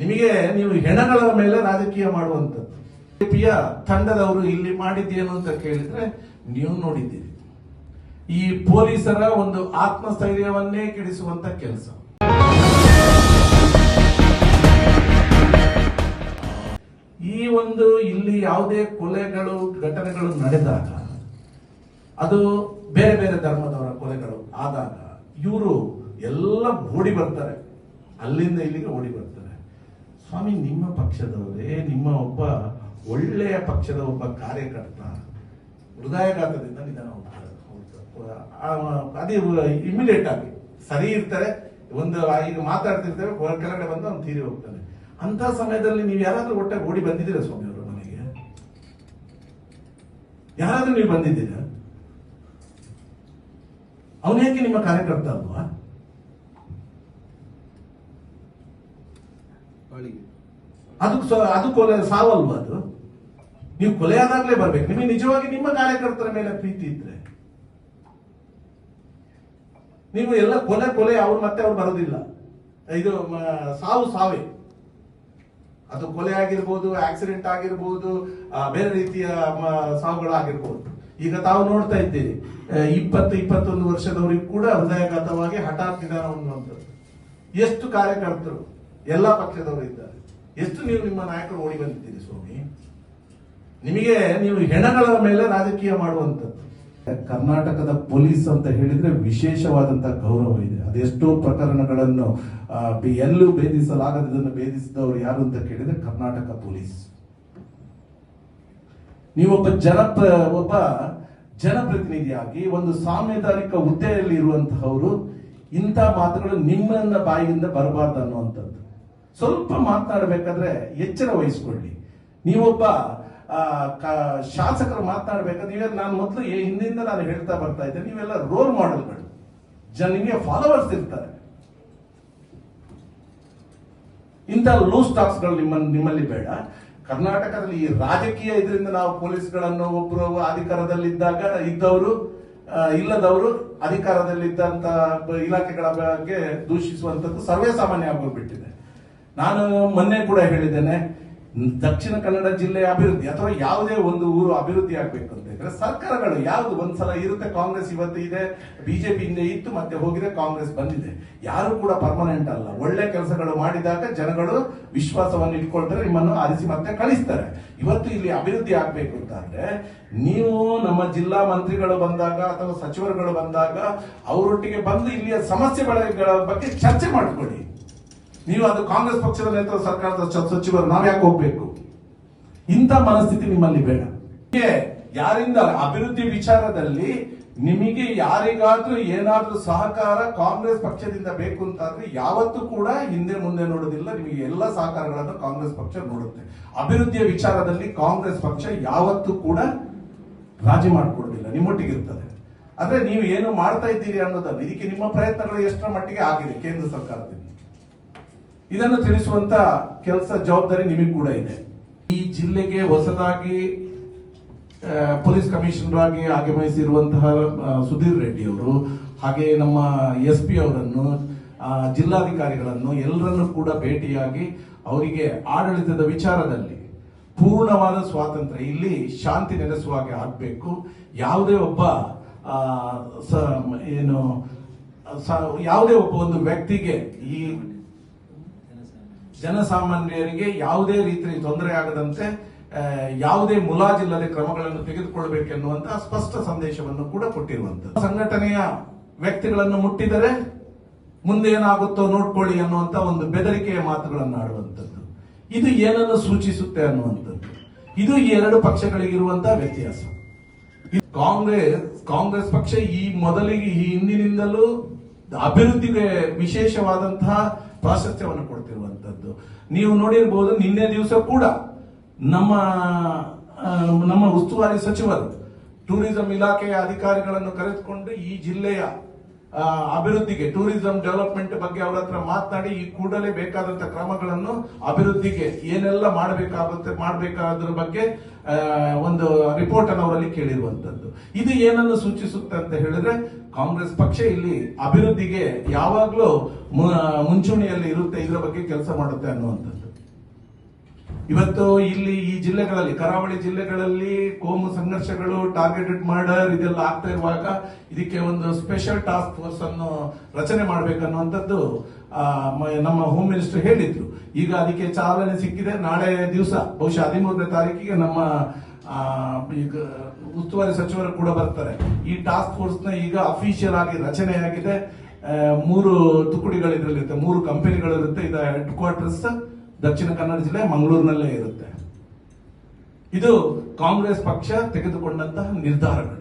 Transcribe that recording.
ನಿಮಗೆ ನೀವು ಹೆಣಗಳ ಮೇಲೆ ರಾಜಕೀಯ ಮಾಡುವಂಥದ್ದು. ಬಿಜೆಪಿಯ ತಂಡದವರು ಇಲ್ಲಿ ಮಾಡಿದ್ದೇನು ಅಂತ ಕೇಳಿದ್ರೆ ನೀವು ನೋಡಿದ್ದೀರಿ. ಈ ಪೊಲೀಸರ ಒಂದು ಆತ್ಮಸ್ಥೈರ್ಯವನ್ನೇ ಕೆಡಿಸುವಂತ ಕೆಲಸ. ಈ ಒಂದು ಇಲ್ಲಿ ಯಾವುದೇ ಕೊಲೆಗಳು, ಘಟನೆಗಳು ನಡೆದಾಗ, ಅದು ಬೇರೆ ಬೇರೆ ಧರ್ಮದವರ ಕೊಲೆಗಳು ಆದಾಗ ಇವರು ಎಲ್ಲ ಓಡಿ ಬರ್ತಾರೆ. ಅಲ್ಲಿಂದ ಇಲ್ಲಿಗೆ ಓಡಿ ಬರ್ತಾರೆ. ಸ್ವಾಮಿ, ನಿಮ್ಮ ಪಕ್ಷದವರೇ, ನಿಮ್ಮ ಒಬ್ಬ ಒಳ್ಳೆಯ ಪಕ್ಷದ ಒಬ್ಬ ಕಾರ್ಯಕರ್ತ, ಹೃದಯಘಾತದಿಂದ ನಿಧನ ಹೊಂದ್ತಾರೆ. ಆ- ಅದೇ ಇಮಿಡಿಯೇಟ್ ಆಗಿ ಸರಿ ಇರ್ತಾರೆ, ಒಂದು ಈಗ ಮಾತಾಡ್ತಿರ್ತಾರೆ ಕೆಳಗಡೆ ಬಂದು ಅವ್ನು ತೀರಿ ಹೋಗ್ತಾನೆ. ಅಂತ ಸಮಯದಲ್ಲಿ ನೀವು ಯಾರಾದ್ರೂ ಒಟ್ಟಾಗಿ ಓಡಿ ಬಂದಿದ್ದೀರಾ ಸ್ವಾಮಿ ಅವರು ಮನೆಗೆ? ಯಾರಾದ್ರೂ ನೀವು ಬಂದಿದ್ದೀರಾ? ಅವನೇಕೆ ನಿಮ್ಮ ಕಾರ್ಯಕರ್ತ ಅಲ್ವಾ? ಅದು ಸ- ಅದು ಕೊಲೆ, ಸಾವಲ್ವ ಅದು? ನೀವು ಕೊಲೆ ಆದಾಗಲೇ ಬರ್ಬೇಕು. ನಿಮಗೆ ನಿಜವಾಗಿ ನಿಮ್ಮ ಕಾರ್ಯಕರ್ತರ ಮೇಲೆ ಪ್ರೀತಿ ಇದ್ರೆ. ನೀವು ಎಲ್ಲ ಕೊಲೆ ಕೊಲೆ, ಅವ್ರು ಮತ್ತೆ ಅವ್ರು ಬರೋದಿಲ್ಲ. ಇದು ಸಾವು ಸಾವೇ. ಅದು ಕೊಲೆ ಆಗಿರ್ಬೋದು, ಆಕ್ಸಿಡೆಂಟ್ ಆಗಿರ್ಬೋದು ಬೇರೆ ರೀತಿಯ, ಮ- ಸಾವುಗಳಾಗಿರ್ಬೋದು. ಈಗ ತಾವು ನೋಡ್ತಾ ಇದ್ದೀರಿ. ಇಪ್ಪತ್ತು, ಇಪ್ಪತ್ತೊಂದು ವರ್ಷದವರಿಗೂ ಕೂಡ ಹೃದಯಾಘಾತವಾಗಿ ಹಠಾತ್ ನಿಧಾನವನ್ನು ಎಷ್ಟು ಕಾರ್ಯಕರ್ತರು? ಎಲ್ಲ ಪಕ್ಷದವರು ಇದ್ದಾರೆ. ಎಷ್ಟು ನೀವು ನಿಮ್ಮ ನಾಯಕರು ಓಡಿ ಬಂದಿದ್ದೀರಿ ಸ್ವಾಮಿ? ನಿಮಗೆ ನೀವು ಹೆಣಗಳ ಮೇಲೆ ರಾಜಕೀಯ ಮಾಡುವಂಥದ್ದು. ಕರ್ನಾಟಕದ ಪೊಲೀಸ್ ಅಂತ ಹೇಳಿದ್ರೆ ವಿಶೇಷವಾದಂತಹ ಗೌರವ ಇದೆ. ಅದೆಷ್ಟೋ ಪ್ರಕರಣಗಳನ್ನು ಎಲ್ಲೂ ಭೇದಿಸಲಾಗದನ್ನು ಭೇದಿಸಿದವರು ಯಾರು ಅಂತ ಕೇಳಿದ್ರೆ ಕರ್ನಾಟಕ ಪೊಲೀಸ್. ನೀವೊಬ್ಬ ಜನಪ್ರ, ಒಬ್ಬ ಜನಪ್ರತಿನಿಧಿಯಾಗಿ ಒಂದು ಸಾಂವಿಧಾನಿಕ ಹುದ್ದೆಯಲ್ಲಿ ಇರುವಂತಹವರು ಇಂಥ ಮಾತುಗಳು ನಿಮ್ಮನ್ನ ಬಾಯಿಯಿಂದ ಬರಬಾರ್ದು ಅನ್ನುವಂಥದ್ದು. ಸ್ವಲ್ಪ ಮಾತನಾಡಬೇಕಾದ್ರೆ ಎಚ್ಚರ ವಹಿಸ್ಕೊಳ್ಳಿ. ನೀವೊಬ್ಬ ಶಾಸಕರು ಮಾತನಾಡಬೇಕಾದ್ರೆ ನೀವೆಲ್ಲ ನಾನು ಮೊದಲು ಹಿಂದಿನಿಂದ ನಾನು ಹೇಳ್ತಾ ಬರ್ತಾ ಇದ್ದೆ ನೀವೆಲ್ಲ ರೋಲ್ ಮಾಡೆಲ್ಗಳು ಜನ ನಿಮಗೆ ಫಾಲೋವರ್ಸ್ ಇರ್ತಾರೆ. ಇಂಥ ಲೂಸ್ ಟಾಕ್ಸ್ಗಳು ನಿಮ್ಮ ನಿಮ್ಮಲ್ಲಿ ಬೇಡ. ಕರ್ನಾಟಕದಲ್ಲಿ ಈ ರಾಜಕೀಯ ಇದರಿಂದ ನಾವು ಪೊಲೀಸ್ಗಳನ್ನು ಒಬ್ಬರು ಅಧಿಕಾರದಲ್ಲಿದ್ದಾಗ ಇದ್ದವರು ಇಲ್ಲದವರು ಅಧಿಕಾರದಲ್ಲಿದ್ದಂತ ಬ- ಇಲಾಖೆಗಳ ಬಗ್ಗೆ ದೂಷಿಸುವಂತದ್ದು ಸರ್ವೇ ಸಾಮಾನ್ಯ ಆಗೋಗ್ಬಿಟ್ಟಿದೆ. ನಾನು ಮೊನ್ನೆ ಕೂಡ ಹೇಳಿದ್ದೇನೆ, ದಕ್ಷಿಣ ಕನ್ನಡ ಜಿಲ್ಲೆಯ ಅಭಿವೃದ್ಧಿ ಅಥವಾ ಯಾವುದೇ ಒಂದು ಊರು ಅಭಿವೃದ್ಧಿ ಆಗ್ಬೇಕು ಅಂತ ಹೇಳಿದ್ರೆ ಸರ್ಕಾರಗಳು ಯಾವುದು ಒಂದ್ಸಲ ಇರುತ್ತೆ, ಕಾಂಗ್ರೆಸ್ ಇವತ್ತು ಇದೆ, ಬಿಜೆಪಿ ಹಿಂದೆ ಇತ್ತು, ಮತ್ತೆ ಹೋಗಿದೆ, ಕಾಂಗ್ರೆಸ್ ಬಂದಿದೆ. ಯಾರು ಕೂಡ ಪರ್ಮನೆಂಟ್ ಅಲ್ಲ. ಒಳ್ಳೆ ಕೆಲಸಗಳು ಮಾಡಿದಾಗ ಜನಗಳು ವಿಶ್ವಾಸವನ್ನು ಇಟ್ಕೊಳ್ತಾರೆ, ನಿಮ್ಮನ್ನು ಆರಿಸಿ ಮತ್ತೆ ಕಳಿಸ್ತಾರೆ. ಇವತ್ತು ಇಲ್ಲಿ ಅಭಿವೃದ್ಧಿ ಆಗ್ಬೇಕು ಅಂತ ಅಂದ್ರೆ, ನೀವು ನಮ್ಮ ಜಿಲ್ಲಾ ಮಂತ್ರಿಗಳು ಬಂದಾಗ ಅಥವಾ ಸಚಿವರುಗಳು ಬಂದಾಗ, ಅವರೊಟ್ಟಿಗೆ ಬಂದು ಇಲ್ಲಿಯ ಸಮಸ್ಯೆಗಳ ಬಗ್ಗೆ ಚರ್ಚೆ ಮಾಡಿಕೊಳ್ಳಿ. ನೀವು ಅದು ಕಾಂಗ್ರೆಸ್ ಪಕ್ಷದ ನೇತೃತ್ವ ಸರ್ಕಾರದ ಸಚಿವರು, ನಾವು ಯಾಕೆ ಹೋಗ್ಬೇಕು? ಇಂಥ ಮನಸ್ಥಿತಿ ನಿಮ್ಮಲ್ಲಿ ಬೇಡ. ಯಾರಿಂದ ಅಭಿವೃದ್ಧಿ ವಿಚಾರದಲ್ಲಿ ನಿಮಗೆ ಯಾರಿಗಾದ್ರೂ ಏನಾದ್ರೂ ಸಹಕಾರ ಕಾಂಗ್ರೆಸ್ ಪಕ್ಷದಿಂದ ಬೇಕು ಅಂತಾದ್ರೆ ಯಾವತ್ತೂ ಕೂಡ ಹಿಂದೆ ಮುಂದೆ ನೋಡೋದಿಲ್ಲ. ನಿಮಗೆ ಎಲ್ಲ ಸಹಕಾರಗಳನ್ನು ಕಾಂಗ್ರೆಸ್ ಪಕ್ಷ ನೋಡುತ್ತೆ. ಅಭಿವೃದ್ಧಿಯ ವಿಚಾರದಲ್ಲಿ ಕಾಂಗ್ರೆಸ್ ಪಕ್ಷ ಯಾವತ್ತೂ ಕೂಡ ರಾಜಿ ಮಾಡಿಕೊಡೋದಿಲ್ಲ. ನಿಮ್ಮೊಟ್ಟಿಗಿರ್ತದೆ. ಆದ್ರೆ ನೀವು ಏನು ಮಾಡ್ತಾ ಇದ್ದೀರಿ ಅನ್ನೋದಲ್ಲ ಇದಕ್ಕೆ ನಿಮ್ಮ ಪ್ರಯತ್ನಗಳು ಎಷ್ಟರ ಮಟ್ಟಿಗೆ ಆಗಿದೆ ಕೇಂದ್ರ ಸರ್ಕಾರದಿಂದ ಇದನ್ನು ತಿಳಿಸುವಂತ ಕೆಲಸ ಜವಾಬ್ದಾರಿ ನಿಮಗೆ ಕೂಡ ಇದೆ. ಈ ಜಿಲ್ಲೆಗೆ ಹೊಸದಾಗಿ ಪೊಲೀಸ್ ಕಮಿಷನರ್ ಆಗಿ ಆಗಮಿಸಿರುವಂತಹ ಸುಧೀರ್ ರೆಡ್ಡಿ ಅವರು, ಹಾಗೆ ನಮ್ಮ ಎಸ್ ಪಿ ಅವರನ್ನು ಜಿಲ್ಲಾಧಿಕಾರಿಗಳನ್ನು ಎಲ್ಲರನ್ನು ಕೂಡ ಭೇಟಿಯಾಗಿ ಅವರಿಗೆ ಆಡಳಿತದ ವಿಚಾರದಲ್ಲಿ ಪೂರ್ಣವಾದ ಸ್ವಾತಂತ್ರ್ಯ, ಇಲ್ಲಿ ಶಾಂತಿ ನೆಲೆಸುವ ಹಾಗೆ ಆಗಬೇಕು. ಯಾವುದೇ ಒಬ್ಬ ಏನು ಯಾವುದೇ ಒಬ್ಬ ಒಂದು ವ್ಯಕ್ತಿಗೆ ಈ ಜನಸಾಮಾನ್ಯರಿಗೆ ಯಾವುದೇ ರೀತಿಯ ತೊಂದರೆ ಆಗದಂತೆ ಯಾವುದೇ ಮುಲಾಜಿಲ್ಲದೆ ಕ್ರಮಗಳನ್ನು ತೆಗೆದುಕೊಳ್ಳಬೇಕೆನ್ನುವಂತಹ ಸ್ಪಷ್ಟ ಸಂದೇಶವನ್ನು ಕೂಡ ಕೊಟ್ಟಿರುವಂತದ್ದು ಸಂಘಟನೆಯ ವ್ಯಕ್ತಿಗಳನ್ನು ಮುಟ್ಟಿದರೆ ಮುಂದೆ ಏನಾಗುತ್ತೋ ನೋಡ್ಕೊಳ್ಳಿ ಅನ್ನುವಂತ ಒಂದು ಬೆದರಿಕೆಯ ಮಾತುಗಳನ್ನು ಆಡುವಂಥದ್ದು. ಇದು ಏನನ್ನು ಸೂಚಿಸುತ್ತೆ ಅನ್ನುವಂಥದ್ದು. ಇದು ಈ ಎರಡು ಪಕ್ಷಗಳಿಗಿರುವಂತಹ ವ್ಯತ್ಯಾಸ. ಕಾಂಗ್ರೆಸ್ ಕಾಂಗ್ರೆಸ್ ಪಕ್ಷ ಈ ಮೊದಲಿಗೆ ಈ ಹಿಂದಿನಿಂದಲೂ ಅಭಿವೃದ್ಧಿಗೆ ವಿಶೇಷವಾದಂತಹ ಪ್ರಾಶಸ್ತ್ಯವನ್ನು ಕೊಡ್ತಿರುವಂತದ್ದು ನೀವು ನೋಡಿರ್ಬೋದು ನಿನ್ನೆ ದಿವಸ ಕೂಡ ನಮ್ಮ ನಮ್ಮ ಉಸ್ತುವಾರಿ ಸಚಿವರು, ಟೂರಿಸಂ ಇಲಾಖೆಯ ಅಧಿಕಾರಿಗಳನ್ನು ಕರೆದುಕೊಂಡು ಈ ಜಿಲ್ಲೆಯ ಅಭಿವೃದ್ಧಿಗೆ, ಟೂರಿಸಂ ಡೆವಲಪ್ಮೆಂಟ್ ಬಗ್ಗೆ ಅವರ ಹತ್ರ ಮಾತನಾಡಿ, ಈ ಕೂಡಲೇ ಬೇಕಾದಂತ ಕ್ರಮಗಳನ್ನು ಅಭಿವೃದ್ಧಿಗೆ ಏನೆಲ್ಲ ಮಾಡಬೇಕಾಗುತ್ತೆ, ಮಾಡಬೇಕಾದ್ರ ಬಗ್ಗೆ ಒಂದು ರಿಪೋರ್ಟ್ ಅನ್ನು ಅವರಲ್ಲಿ ಕೇಳಿರುವಂತದ್ದು. ಇದು ಏನನ್ನು ಸೂಚಿಸುತ್ತೆ ಅಂತ ಹೇಳಿದ್ರೆ, ಕಾಂಗ್ರೆಸ್ ಪಕ್ಷ ಇಲ್ಲಿ ಅಭಿವೃದ್ಧಿಗೆ ಯಾವಾಗ್ಲೂ ಮುಂಚೂಣಿಯಲ್ಲಿ ಇರುತ್ತೆ, ಇದರ ಬಗ್ಗೆ ಕೆಲಸ ಮಾಡುತ್ತೆ ಅನ್ನುವಂಥದ್ದು. ಇವತ್ತು ಇಲ್ಲಿ ಈ ಜಿಲ್ಲೆಗಳಲ್ಲಿ, ಕರಾವಳಿ ಜಿಲ್ಲೆಗಳಲ್ಲಿ ಕೋಮು ಸಂಘರ್ಷಗಳು ಟಾರ್ಗೆಟೆಡ್ ಮರ್ಡರ್ ಇದೆಲ್ಲ ಆಗ್ತಾ ಇರುವಾಗ ಇದಕ್ಕೆ ಒಂದು ಸ್ಪೆಷಲ್ ಟಾಸ್ಕ್ ಫೋರ್ಸ್ ಅನ್ನು ರಚನೆ ಮಾಡಬೇಕನ್ನುವಂಥದ್ದು ನಮ್ಮ ಹೋಮ್ ಮಿನಿಸ್ಟರ್ ಹೇಳಿದ್ರು. ಈಗ ಅದಕ್ಕೆ ಚಾಲನೆ ಸಿಕ್ಕಿದೆ. ನಾಳೆ ದಿವಸ, ಬಹುಶಃ ಹದಿಮೂರನೇ ತಾರೀಕಿಗೆ ನಮ್ಮ ಈಗ ಉಸ್ತುವಾರಿ ಸಚಿವರು ಕೂಡ ಬರ್ತಾರೆ. ಈ ಟಾಸ್ಕ್ ಫೋರ್ಸ್ನ ಈಗ ಅಫಿಷಿಯಲ್ ಆಗಿ ರಚನೆಯಾಗಿದೆ. ಮೂರು ತುಕುಡಿಗಳು ಇದರಲ್ಲಿರುತ್ತೆ ಮೂರು ಕಂಪನಿಗಳಿರುತ್ತೆ ಇದರ ಹೆಡ್ ಕ್ವಾರ್ಟರ್ಸ್ ದಕ್ಷಿಣ ಕನ್ನಡ ಜಿಲ್ಲೆ ಮಂಗಳೂರಿನಲ್ಲೇ ಇರುತ್ತೆ. ಇದು ಕಾಂಗ್ರೆಸ್ ಪಕ್ಷ ತೆಗೆದುಕೊಂಡಂತಹ ನಿರ್ಧಾರಗಳು.